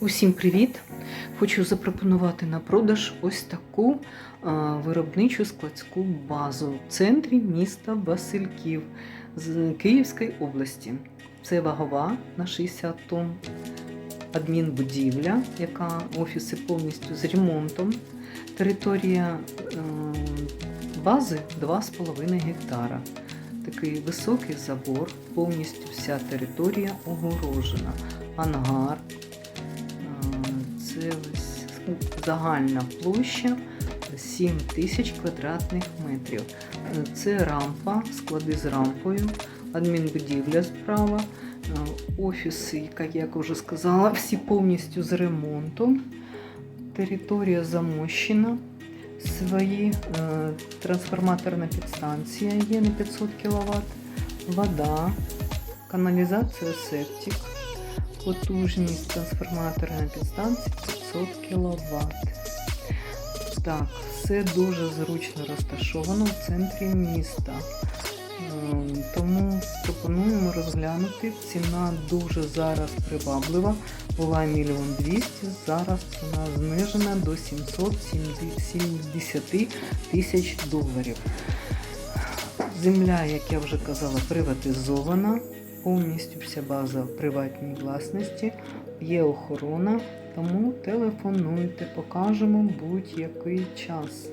Усім привіт! Хочу запропонувати на продаж ось таку виробничу складську базу в центрі міста Васильків з Київської області. Це вагова на 60 тонн, адмінбудівля, яка офіси повністю з ремонтом. Територія е, бази 2,5 гектара. Такий високий забор, повністю вся територія огорожена. Ангар, це ось загальна площа 7 тисяч квадратних метрів. Це рампа, склади з рампою, адмінбудівля справа, офіси, як я вже сказала, всі повністю з ремонтом. Територія замощена. Свої е, трансформаторна підстанція є на 500 кВт, вода, каналізація септик, потужність трансформаторної підстанції 500 кВт. Так, все дуже зручно розташовано в центрі міста. Ем, Тому пропонуємо розглянути. Ціна дуже зараз приваблива. Була мільйон двісті, зараз ціна знижена до 770 тисяч доларів. Земля, як я вже казала, приватизована. Повністю вся база в приватній власності. Є охорона, тому телефонуйте, покажемо будь-який час.